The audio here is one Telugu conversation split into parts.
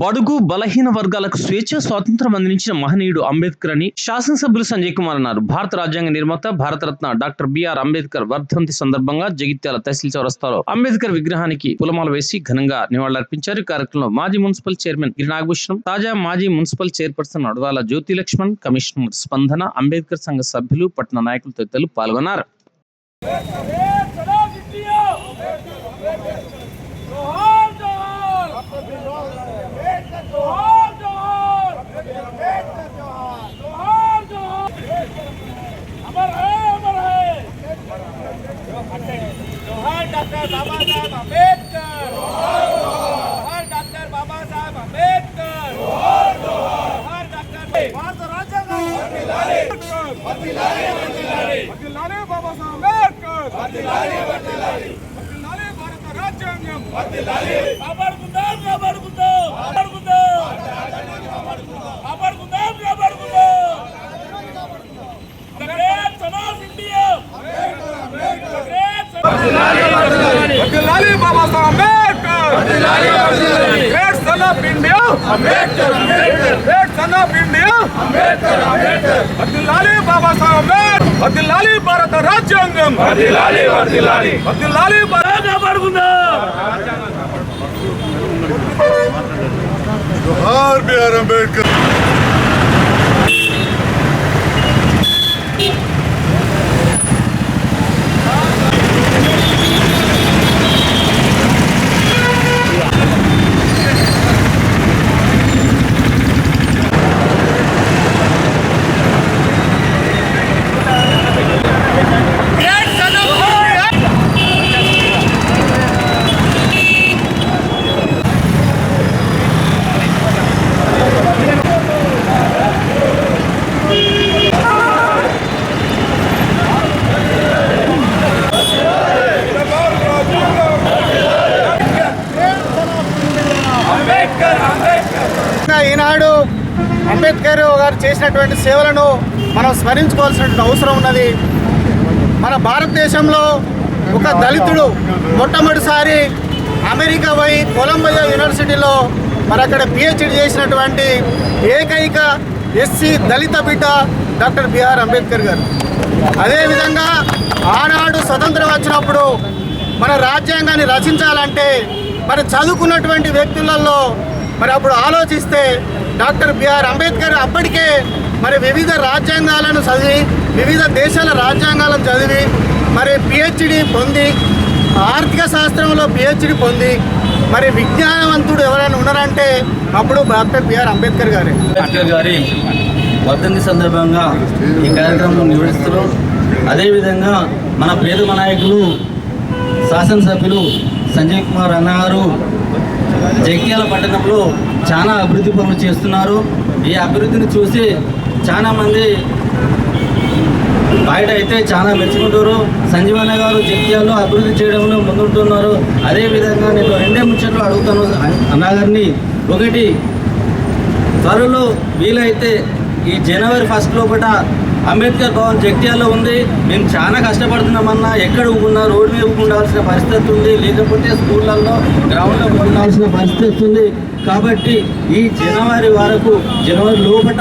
బడుగు బలహీన వర్గాలకు స్వేచ్ఛ స్వాతంత్రం అందించిన మహనీయుడు అంబేద్కర్ అని శాసనసభ్యులు సంజయ్ కుమార్ అన్నారు. భారత రాజ్యాంగ నిర్మాత భారతరత్న డాక్టర్ బిఆర్ అంబేద్కర్ వర్ధంతి సందర్భంగా జగిత్యాల తహసీల్ చౌరస్తాలో అంబేద్కర్ విగ్రహానికి పూలమాల వేసి ఘనంగా నివాళులర్పించారు. కార్యక్రమంలో మాజీ మున్సిపల్ చైర్మన్ గిరి నాగభూషణం తాజా మాజీ municipal chairperson Adavala Jyothi Laxman commissioner Spandana Ambedkar సంఘ సభ్యులు పట్టణ నాయకులు తదితరులు పాల్గొన్నారు. డాక్టర్ బాబాసాహెబ్ అంబేద్కర్ జోహార్ డాక్టర్ బాబాసాహెబ్ అంబేద్కర్ జోహార్ జోహార్ డాక్టర్ భారత రాజ్యాంగం వర్ధిల్లాలి వర్ధిల్లాలి వర్ధిల్లాలి వర్ధిల్లాలి బాబాసాహెబ్ అంబేద్కర్ వర్ధిల్లాలి వర్ధిల్లాలి వర్ధిల్లాలి భారత రాజ్యాంగం వర్ధిల్లాలి కాపాడుకుందాం కాపాడుకుందాం కాపాడుకుందాం కాపాడుకుందాం కాపాడుకుందాం కాపాడుకుందాం గ్రేట్ సమాజ్ India great Samaj great son of వర్ధిల్లాలి Baba Saheb Ambedkar great son of India Ambedkar great son of India Ambedkar వర్ధిల్లాలి బాబా సాహెబ్ అంబేద్కర్ వర్ధిల్లాలి భారత రాజ్యాంగం వర్ధిల్లాలి వర్ధిల్లాలి వర్ధిల్లాలి భారత जोहार बी आर अम्बेडकर ఈనాడు అంబేద్కర్ గారు చేసినటువంటి సేవలను మనం స్మరించుకోవాల్సినటువంటి అవసరం ఉన్నది. మన భారతదేశంలో ఒక దళితుడు మొట్టమొదటిసారి అమెరికా పోయి కొలంబియా యూనివర్సిటీలో మరి అక్కడ పిహెచ్డి చేసినటువంటి ఏకైక ఎస్సీ దళిత బిడ్డ డాక్టర్ బిఆర్ అంబేద్కర్ గారు. అదేవిధంగా ఆనాడు స్వతంత్రం వచ్చినప్పుడు మన రాజ్యాంగాన్ని రచించాలంటే మరి చదువుకున్నటువంటి వ్యక్తులలో మరి అప్పుడు ఆలోచిస్తే డాక్టర్ బిఆర్ అంబేద్కర్ అప్పటికే మరి వివిధ రాజ్యాంగాలను చదివి వివిధ దేశాల రాజ్యాంగాలను చదివి మరి పిహెచ్డి పొంది ఆర్థిక శాస్త్రంలో పిహెచ్డి పొంది మరి విజ్ఞానవంతుడు ఎవరైనా ఉన్నారంటే అప్పుడు డాక్టర్ బిఆర్ అంబేద్కర్ గారే. అంబేద్కర్ గారి వర్ధంతి సందర్భంగా ఈ కార్యక్రమం నిర్వహిస్తున్నాం అదేవిధంగా మన ప్రియతమ నాయకులు శాసనసభ్యులు సంజయ్ కుమార్ అన్నగారు జగిత్యాల పట్టణంలో చాలా అభివృద్ధి పనులు చేస్తున్నారు. ఈ అభివృద్ధిని చూసి చాలామంది బయట అయితే చాలా మెచ్చుకుంటారు. సంజీవన్న గారు జగిత్యాల్లో అభివృద్ధి చేయడంలో ముందుంటున్నారు. అదేవిధంగా నేను రెండే ముచ్చట్లు అడుగుతాను అన్నగారిని ఒకటి త్వరలో వీలైతే ఈ జనవరి ఫస్ట్ లోపల అంబేద్కర్ భవన్ జగిత్యాల్లో ఉంది. మేము చాలా కష్టపడుతున్నామన్నా ఎక్కడ ఉన్నా రోడ్డు మీద ఉండాల్సిన పరిస్థితి ఉంది. లేకపోతే స్కూళ్ళల్లో గ్రౌండ్లో ఉండాల్సిన పరిస్థితి ఉంది. కాబట్టి ఈ జనవరి వరకు జనవరి లోపల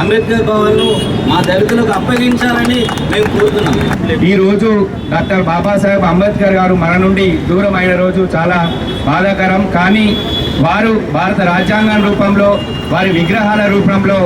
అంబేద్కర్ భవన్ను మా దళితులకు అప్పగించాలని మేము కోరుతున్నాం. ఈ రోజు డాక్టర్ బాబాసాహెబ్ అంబేద్కర్ గారు మన నుండి దూరం అయిన రోజు చాలా బాధాకరం. కానీ వారు భారత రాజ్యాంగం రూపంలో వారి విగ్రహాల రూపంలో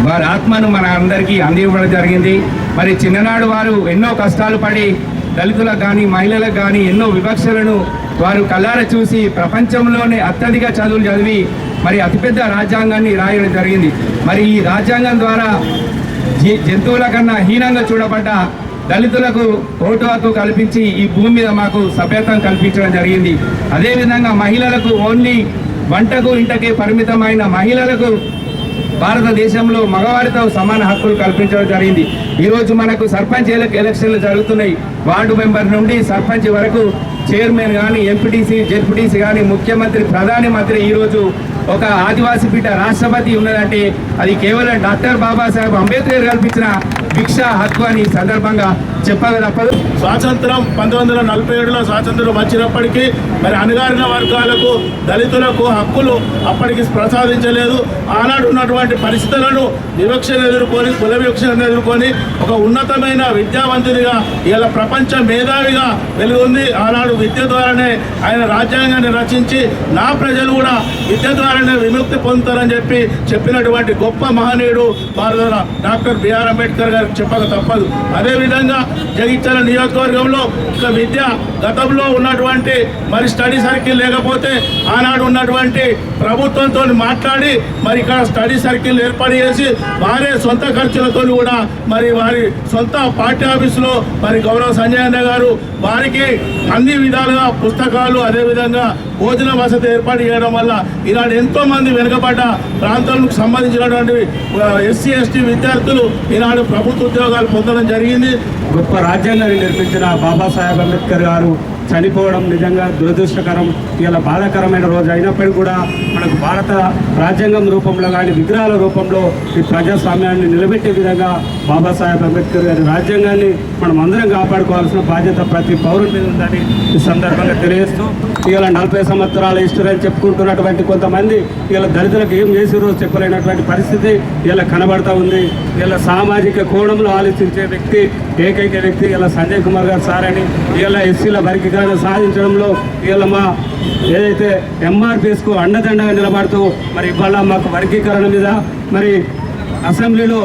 వారి ఆత్మను మన అందరికీ అందివ్వడం జరిగింది. మరి చిన్ననాడు వారు ఎన్నో కష్టాలు పడి దళితులకు కానీ మహిళలకు కానీ ఎన్నో వివక్షలను వారు కళ్ళార చూసి ప్రపంచంలోనే అత్యధిక చదువులు చదివి మరి అతిపెద్ద రాజ్యాంగాన్ని రాయడం జరిగింది. మరి ఈ రాజ్యాంగం ద్వారా జీ- జంతువుల కన్నా హీనంగా చూడబడ్డ దళితులకు ఓటు హక్కు కల్పించి ఈ భూమి మీద మాకు సభ్యత్వం కల్పించడం జరిగింది. అదేవిధంగా మహిళలకు ఓన్లీ వంటకు ఇంటకి పరిమితమైన మహిళలకు భారతదేశంలో మగవారితో సమాన హక్కులు కల్పించడం జరిగింది. ఈరోజు మనకు సర్పంచ్ ఎలక్షన్లు జరుగుతున్నాయి. వార్డు మెంబర్ నుండి సర్పంచ్ వరకు చైర్మన్ కానీ ఎంపీటీసీ జెడ్పీటీసీ కానీ ముఖ్యమంత్రి ప్రధాని మంత్రి ఈరోజు ఒక ఆదివాసీ బిడ్డ రాష్ట్రపతి ఉన్నదంటే అది కేవలం డాక్టర్ బాబాసాహెబ్ అంబేద్కర్ కల్పించిన భిక్షా హక్కు అని ఈ సందర్భంగా చెప్పక తప్పదు. స్వాతంత్రం పంతొమ్మిది వందల నలభై ఏడులో స్వాతంత్రం వచ్చినప్పటికీ మరి అణగారిన వర్గాలకు దళితులకు హక్కులు అప్పటికి ప్రసాదించలేదు. ఆనాడు ఉన్నటువంటి పరిస్థితులను వివక్షను ఎదుర్కొని కుల వివక్షను ఎదుర్కొని ఒక ఉన్నతమైన విద్యావంతునిగా ఇలా ప్రపంచ మేధావిగా వెలుగుంది. ఆనాడు విద్య ద్వారానే ఆయన రాజ్యాంగాన్ని రచించి నా ప్రజలు కూడా విద్య ద్వారానే విముక్తి పొందుతారని చెప్పి చెప్పినటువంటి గొప్ప మహనీయుడు భారత డాక్టర్ బిఆర్ అంబేద్కర్ గారు చెప్పక తప్పదు. అదేవిధంగా జగిత్యాల నియోజకవర్గంలో ఒక విద్య గతంలో ఉన్నటువంటి మరి స్టడీ సర్కిల్ లేకపోతే ఆనాడు ఉన్నటువంటి ప్రభుత్వంతో మాట్లాడి మరి ఇక్కడ స్టడీ సర్కిల్ ఏర్పాటు చేసి వారే సొంత ఖర్చులతో కూడా మరి వారి సొంత పార్టీ ఆఫీసులో మరి గౌరవ సంజయ్ అన్న గారు వారికి అన్ని విధాలుగా పుస్తకాలు అదేవిధంగా భోజన వసతి ఏర్పాటు చేయడం వల్ల ఈనాడు ఎంతో మంది వెనుకబడ్డ ప్రాంతాలకు సంబంధించినటువంటి ఎస్సీ ఎస్టీ విద్యార్థులు ఈనాడు ప్రభుత్వం ఉద్యోగాలు పొందడం జరిగింది. గొప్ప రాజ్యాంగాన్ని నిర్మించిన బాబాసాహెబ్ అంబేద్కర్ గారు చనిపోవడం నిజంగా దురదృష్టకరం ఇలా బాధాకరమైన రోజు. అయినప్పటికీ కూడా మనకు భారత రాజ్యాంగం రూపంలో కానీ విగ్రహాల రూపంలో ఈ ప్రజాస్వామ్యాన్ని నిలబెట్టే విధంగా బాబాసాహెబ్ అంబేద్కర్ గారి రాజ్యాంగాన్ని మనం అందరం కాపాడుకోవాల్సిన బాధ్యత ప్రతి పౌరుడి మీద ఉందని ఈ సందర్భంగా తెలియజేస్తూ ఇలా నలభై సంవత్సరాల హిస్టరీ అని చెప్పుకుంటున్నటువంటి కొంతమంది ఇలా దళితులకు ఏం చేసి రోజు చెప్పలేనటువంటి పరిస్థితి ఇలా కనబడతా ఉంది. ఇలా సామాజిక కోణంలో ఆలోచించే వ్యక్తి ఏకైక వ్యక్తి ఇలా సంజయ్ కుమార్ గారు సార్ అని ఇలా ఎస్సీల వర్గీకరణ సాధించడంలో వీళ్ళ మా ఏదైతే ఎంఆర్పీఎస్కు అండదండగా నిలబడుతూ మరి ఇవాళ మాకు వర్గీకరణ మీద మరి అసెంబ్లీలో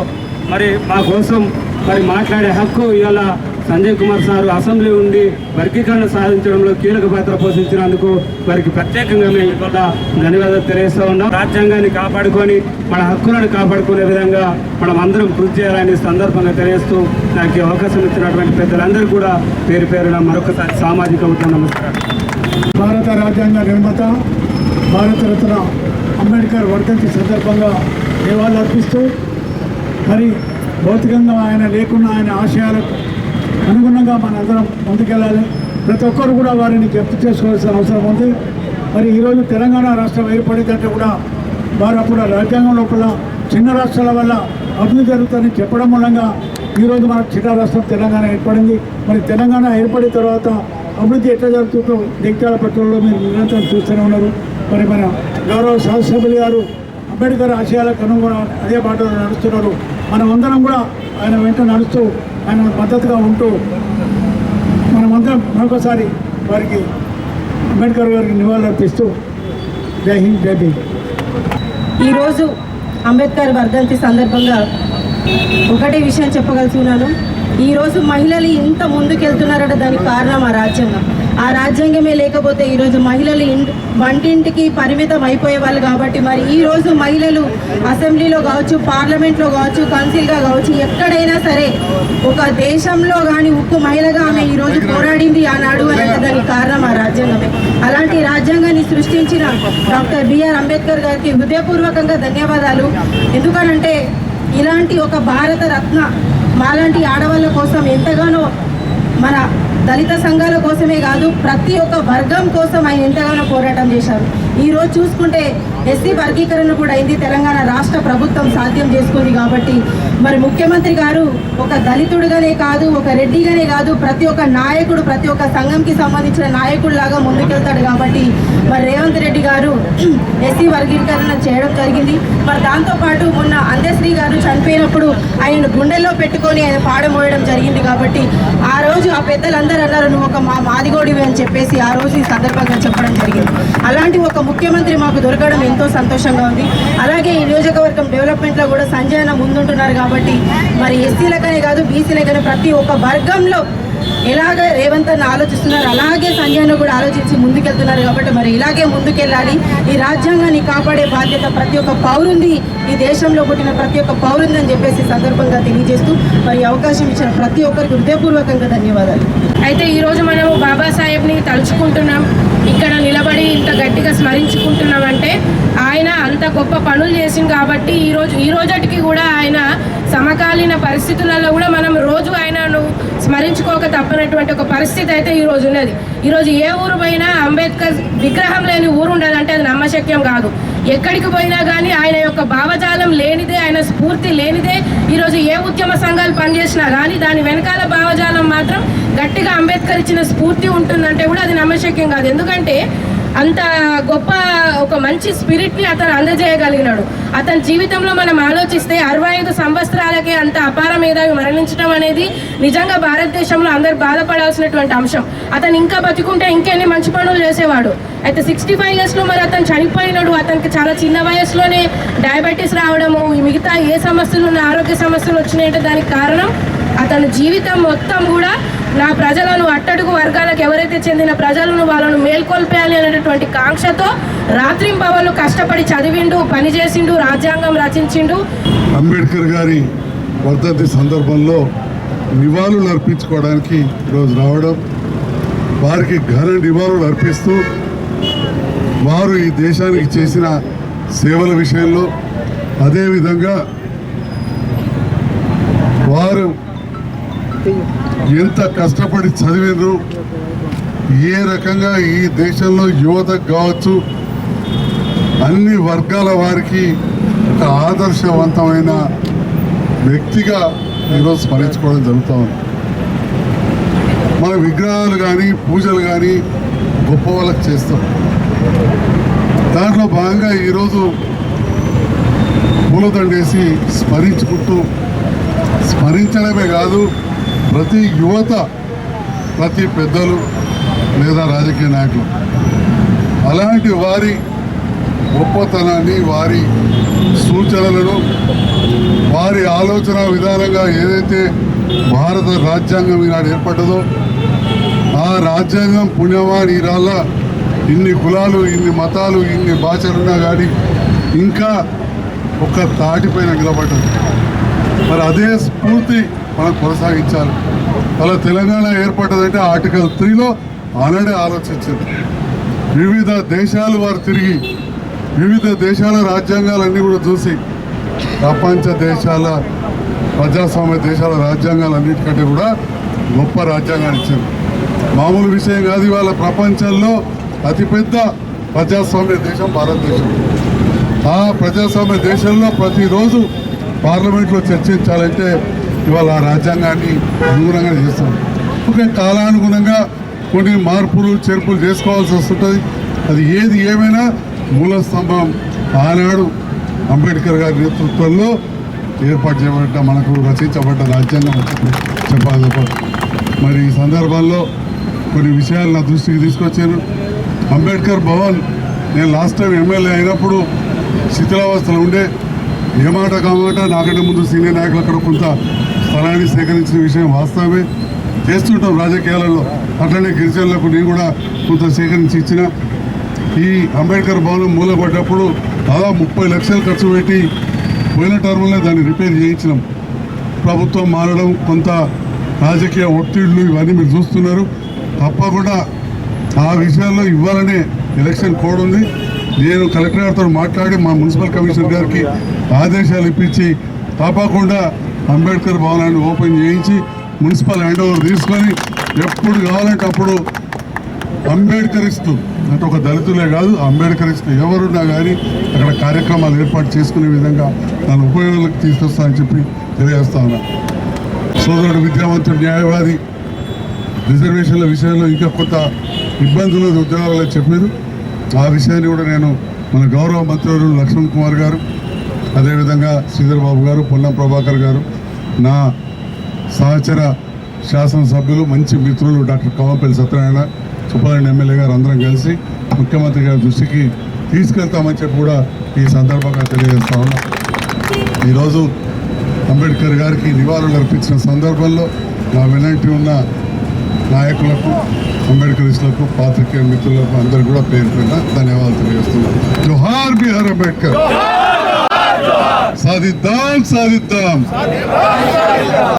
మరి మా కోసం మరి మాట్లాడే హక్కు ఇవాళ సంజయ్ కుమార్ సార్ అసెంబ్లీ ఉండి వర్గీకరణ సాధించడంలో కీలక పాత్ర పోషించినందుకు వారికి ప్రత్యేకంగా మేము ఇవాళ ధన్యవాదాలు తెలియజేస్తూ ఉన్నాం. రాజ్యాంగాన్ని కాపాడుకొని మన హక్కులను కాపాడుకునే విధంగా మనం అందరం కృషి చేయాలని సందర్భంగా తెలియజేస్తూ నాకు అవకాశం ఇచ్చినటువంటి పెద్దలందరూ కూడా పేరు పేరున మరొకసారి సామాజిక ఉద్యమం నమస్కారం. భారత రాజ్యాంగ నిర్మాత భారతరత్న అంబేద్కర్ వర్ధంతి సందర్భంగా నివాళులు అర్పిస్తూ మరి భౌతికంగా ఆయన లేకున్న ఆయన ఆశయాలకు అనుగుణంగా మనందరం ముందుకెళ్ళాలి. ప్రతి ఒక్కరు కూడా వారిని జప్తు చేసుకోవాల్సిన అవసరం ఉంది. మరి ఈరోజు తెలంగాణ రాష్ట్రం ఏర్పడిందంటే కూడా వారు అప్పుడు రాజ్యాంగం లోపల చిన్న రాష్ట్రాల వల్ల అభివృద్ధి జరుగుతుందని చెప్పడం మూలంగా ఈరోజు మన చిన్న రాష్ట్రం తెలంగాణ ఏర్పడింది. మరి తెలంగాణ ఏర్పడిన తర్వాత అభివృద్ధి ఎట్లా జరుగుతుందో జగిత్యాల పట్టణంలో మీరు నిరంతరం చూస్తూనే ఉన్నారు. మరి మన గౌరవ శాసనసభ్యులు గారు అంబేద్కర్ ఆశయాలకు అనుగుణ అదే బాటలో నడుస్తున్నారు. మనం అందరం కూడా ఆయన వెంట నడుస్తూ ఆయన మద్దతుగా ఉంటూ మనమందరం మరొకసారి వారికి అంబేద్కర్ గారికి నివాళులర్పిస్తూ జై హింద్ జై భీమ్. ఈరోజు అంబేద్కర్ వర్ధంతి సందర్భంగా ఒకటే విషయం చెప్పగలుగుతున్నాను ఈరోజు మహిళలు ఇంత ముందుకెళ్తున్నారంటే దానికి కారణం ఆ రాజ్యాంగం. ఆ రాజ్యాంగమే లేకపోతే ఈరోజు మహిళలు వంటింటికి పరిమితం అయిపోయేవాళ్ళు కాబట్టి మరి ఈరోజు మహిళలు అసెంబ్లీలో కావచ్చు పార్లమెంట్లో కావచ్చు కౌన్సిల్గా కావచ్చు ఎక్కడైనా సరే ఒక దేశంలో కానీ ఉక్కు మహిళగా ఆమె ఈరోజు పోరాడింది ఆనాడు అనేది దానికి కారణం ఆ రాజ్యాంగమే. అలాంటి రాజ్యాంగాన్ని సృష్టించిన డాక్టర్ బిఆర్ అంబేద్కర్ గారికి హృదయపూర్వకంగా ధన్యవాదాలు. ఎందుకనంటే ఇలాంటి ఒక భారత రత్న మాలాంటి ఆడవాళ్ళ కోసం ఎంతగానో మన దళిత సంఘాల కోసమే కాదు ప్రతి ఒక్క వర్గం కోసం ఆయన ఎంతగానో పోరాటం చేశారు. ఈరోజు చూసుకుంటే ఎస్సీ వర్గీకరణ కూడా అయింది. తెలంగాణ రాష్ట్ర ప్రభుత్వం సాధ్యం చేసుకుంది కాబట్టి మరి ముఖ్యమంత్రి గారు ఒక దళితుడుగానే కాదు ఒక రెడ్డిగానే కాదు ప్రతి ఒక్క నాయకుడు ప్రతి ఒక్క సంఘంకి సంబంధించిన నాయకుడు లాగా ముందుకెళ్తాడు కాబట్టి మరి రేవంత్ రెడ్డి గారు ఎస్సీ వర్గీకరణ చేయడం జరిగింది. మరి దాంతోపాటు మొన్న అందశ్రీ గారు చనిపోయినప్పుడు ఆయన గుండెల్లో పెట్టుకొని ఆయన పాడమోయడం జరిగింది కాబట్టి ఆ రోజు ఆ పెద్దలందరూ అన్నారు నువ్వు ఒక మా మాదిగోడివి అని చెప్పేసి ఆ రోజు ఈ సందర్భంగా చెప్పడం జరిగింది. అలాంటి ఒక ముఖ్యమంత్రి మాకు దొరకడం ఎంతో సంతోషంగా ఉంది. అలాగే ఈ నియోజకవర్గం డెవలప్మెంట్లో కూడా సంజయన ముందుంటున్నారు కాబట్టి కాబట్టి మరి ఎస్సీలకనే కాదు బీసీలకనే ప్రతి ఒక్క వర్గంలో ఎలాగ రేవంత్ అన్న ఆలోచిస్తున్నారు అలాగే సంజయ్ను కూడా ఆలోచించి ముందుకెళ్తున్నారు కాబట్టి మరి ఇలాగే ముందుకెళ్ళాలి. ఈ రాజ్యాంగాన్ని కాపాడే బాధ్యత ప్రతి ఒక్క పౌరుంది ఈ దేశంలో పుట్టిన ప్రతి ఒక్క పౌరుంది అని చెప్పేసి సందర్భంగా తెలియజేస్తూ మరి అవకాశం ఇచ్చిన ప్రతి ఒక్కరికి హృదయపూర్వకంగా ధన్యవాదాలు. అయితే ఈరోజు మనము బాబాసాహెబ్ని తలుచుకుంటున్నాం. ఇక్కడ నిలబడి ఇంత గట్టిగా స్మరించుకుంటున్నామంటే ఆయన అంత గొప్ప పనులు చేసింది కాబట్టి ఈరోజు ఈ రోజటికి కూడా ఆయన సమకాలీన పరిస్థితులలో కూడా మనం రోజు ఆయనను స్మరించుకోక తప్పనటువంటి ఒక పరిస్థితి అయితే ఈ రోజు ఉన్నది. ఈరోజు ఏ ఊరు పోయినా అంబేద్కర్ విగ్రహం లేని ఊరు ఉండదంటే అది నమ్మశక్యం కాదు. ఎక్కడికి పోయినా కానీ ఆయన యొక్క భావజాలం లేనిదే ఆయన స్ఫూర్తి లేనిదే ఈరోజు ఏ ఉద్యమ సంఘాలు పనిచేసినా కానీ దాని వెనకాల భావజాలం మాత్రం గట్టిగా అంబేద్కర్ ఇచ్చిన స్ఫూర్తి ఉంటుందంటే కూడా అది నమ్మశక్యం కాదు. ఎందుకంటే అంత గొప్ప ఒక మంచి స్పిరిట్ని అతను అందజేయగలిగినాడు. అతని జీవితంలో మనం ఆలోచిస్తే అరవై ఐదు సంవత్సరాలకే అంత అపార మేధావి మరణించడం అనేది నిజంగా భారతదేశంలో అందరు బాధపడాల్సినటువంటి అంశం. అతను ఇంకా బతికుంటే ఇంకెన్ని మంచి పనులు చేసేవాడు. అయితే సిక్స్టీ ఫైవ్ ఇయర్స్లో మరి అతను చనిపోయినాడు. అతనికి చాలా చిన్న వయసులోనే డయాబెటీస్ రావడము ఈ మిగతా ఏ సమస్యలు ఉన్న ఆరోగ్య సమస్యలు వచ్చినాయంటే దానికి కారణం అతని జీవితం మొత్తం కూడా నా ప్రజలను అట్టడుగు వర్గాలకు ఎవరైతే చెందిన ప్రజలను వాళ్ళను మేల్కొల్పేయాలి అనేటటువంటి కాంక్షతో రాత్రింపవళ్ళు కష్టపడి చదివిండు పనిచేసిండు రాజ్యాంగం రచించిండు. అంబేద్కర్ గారి వర్ధంతి సందర్భంలో నివాళులు అర్పించుకోవడానికి ఈరోజు రావడం వారికి ఘన నివాళులు అర్పిస్తూ వారు ఈ దేశానికి చేసిన సేవల విషయంలో అదేవిధంగా వారు ఎంత కష్టపడి చదివినరు ఏ రకంగా ఈ దేశంలో యువతకు కావచ్చు? అన్ని వర్గాల వారికి ఒక ఆదర్శవంతమైన వ్యక్తిగా ఈరోజు స్మరించుకోవడం జరుగుతూ ఉంది. మన విగ్రహాలు కానీ పూజలు కానీ గొప్ప వాళ్ళకి చేస్తాం. దాంట్లో భాగంగా ఈరోజు పూలదండేసి స్మరించుకుంటూ స్మరించడమే కాదు ప్రతి యువత ప్రతి పెద్దలు లేదా రాజకీయ నాయకులు. అలాంటి వారి గొప్పతనాన్ని వారి సూచనలను వారి ఆలోచన విధానంగా ఏదైతే భారత రాజ్యాంగం ఈనాడు ఏర్పడ్డదో ఆ రాజ్యాంగం పుణ్యవాణి రాళ్ళ ఇన్ని కులాలు ఇన్ని మతాలు ఇన్ని భాషలున్నా కానీ ఇంకా ఒక తాటిపైన నిలబడ్డది. మరి అదే స్ఫూర్తి మనం కొనసాగించాలి అలా తెలంగాణ ఏర్పడ్డదంటే ఆర్టికల్ త్రీలో ఆల్రెడీ ఆలోచించింది. వివిధ దేశాలు వారు తిరిగి వివిధ దేశాల రాజ్యాంగాలన్నీ కూడా చూసి ప్రపంచ దేశాల ప్రజాస్వామ్య దేశాల రాజ్యాంగాలన్నిటికంటే కూడా గొప్ప రాజ్యాంగాన్ని ఇచ్చింది మామూలు విషయం కాదు ఇవాళ ప్రపంచంలో అతిపెద్ద ప్రజాస్వామ్య దేశం భారతదేశం. ఆ ప్రజాస్వామ్య దేశంలో ప్రతిరోజు పార్లమెంట్లో చర్చించాలంటే ఇవాళ రాజ్యాంగాన్ని అనుగుణంగా చేస్తాం. ఓకే కాలానుగుణంగా కొన్ని మార్పులు చేర్పులు చేసుకోవాల్సి వస్తుంటుంది. అది ఏది ఏమైనా మూల స్తంభం. ఆనాడు అంబేద్కర్ గారి నేతృత్వంలో ఏర్పాటు చేయబడ్డ మనకు రచించబడ్డ రాజ్యాంగం చెప్పాలి మరి ఈ సందర్భంలో కొన్ని విషయాలు నా దృష్టికి తీసుకొచ్చాను అంబేద్కర్ భవన్ నేను లాస్ట్ టైం ఎమ్మెల్యే అయినప్పుడు శిథిలావస్థలో ఉండే ఏ మాట కామాట నాకంటే ముందు సీనియర్ నాయకులు అక్కడ కొంత స్థలాన్ని సేకరించిన విషయం వాస్తవమే. చేస్తుంటాం రాజకీయాలలో. అట్లనే గిరిజనులకు నేను కూడా కొంత సేకరించి ఇచ్చిన. ఈ అంబేద్కర్ భవనం మూలపడ్డప్పుడు దాదాపు ముప్పై లక్షలు ఖర్చు పెట్టి పోయిన టర్మ్లో దాన్ని రిపేర్ చేయించినాం. ప్రభుత్వం మారడం కొంత రాజకీయ ఒత్తిళ్ళు ఇవన్నీ మీరు చూస్తున్నారు. తప్పకుండా ఆ విషయాల్లో ఇవ్వాలనే ఎలక్షన్ కోడ్ ఉంది. నేను కలెక్టర్ గారితో మాట్లాడి మా మున్సిపల్ కమిషనర్ గారికి ఆదేశాలు ఇప్పించి తప్పకుండా అంబేద్కర్ భవనాన్ని ఓపెన్ చేయించి మున్సిపల్ హ్యాండ్ ఓవర్ తీసుకొని ఎప్పుడు కావాలంటే అప్పుడు అంబేద్కరిస్తూ అంటే ఒక దళితులే కాదు అంబేద్కరిస్తూ ఎవరున్నా కానీ అక్కడ కార్యక్రమాలు ఏర్పాటు చేసుకునే విధంగా దాని ఉపయోగాలకు తీసుకొస్తానని చెప్పి తెలియజేస్తా ఉన్నా. సోదరుడు విద్యావంతుడు న్యాయవాది రిజర్వేషన్ల విషయంలో ఇంకా కొంత ఇబ్బందులు ఉద్యోగాలు చెప్పారు. ఆ విషయాన్ని కూడా నేను మన గౌరవ మంత్రివర్యులు లక్ష్మణ్ కుమార్ గారు అదేవిధంగా శ్రీధర్ బాబు గారు పొన్నం ప్రభాకర్ గారు నా సహచర శాసనసభ్యులు మంచి మిత్రులు డాక్టర్ కవంపల్లి సత్యనారాయణ సుబ్బారెడ్డి ఎమ్మెల్యే గారు అందరం కలిసి ముఖ్యమంత్రి గారి దృష్టికి తీసుకెళ్తామని చెప్పి కూడా ఈ సందర్భంగా తెలియజేస్తా ఉన్నాం. ఈరోజు అంబేద్కర్ గారికి నివాళులు అర్పించిన సందర్భంలో నా వెనంటి ఉన్న నాయకులకు అంబేద్కరిస్టులకు పాత్రికేయ మిత్రులకు అందరికీ కూడా పేరు పెట్టిన ధన్యవాదాలు తెలియజేస్తున్నాను. జోహార్ బిహార్ అంబేద్కర్. சாதித்தோம் சாதித்தோம்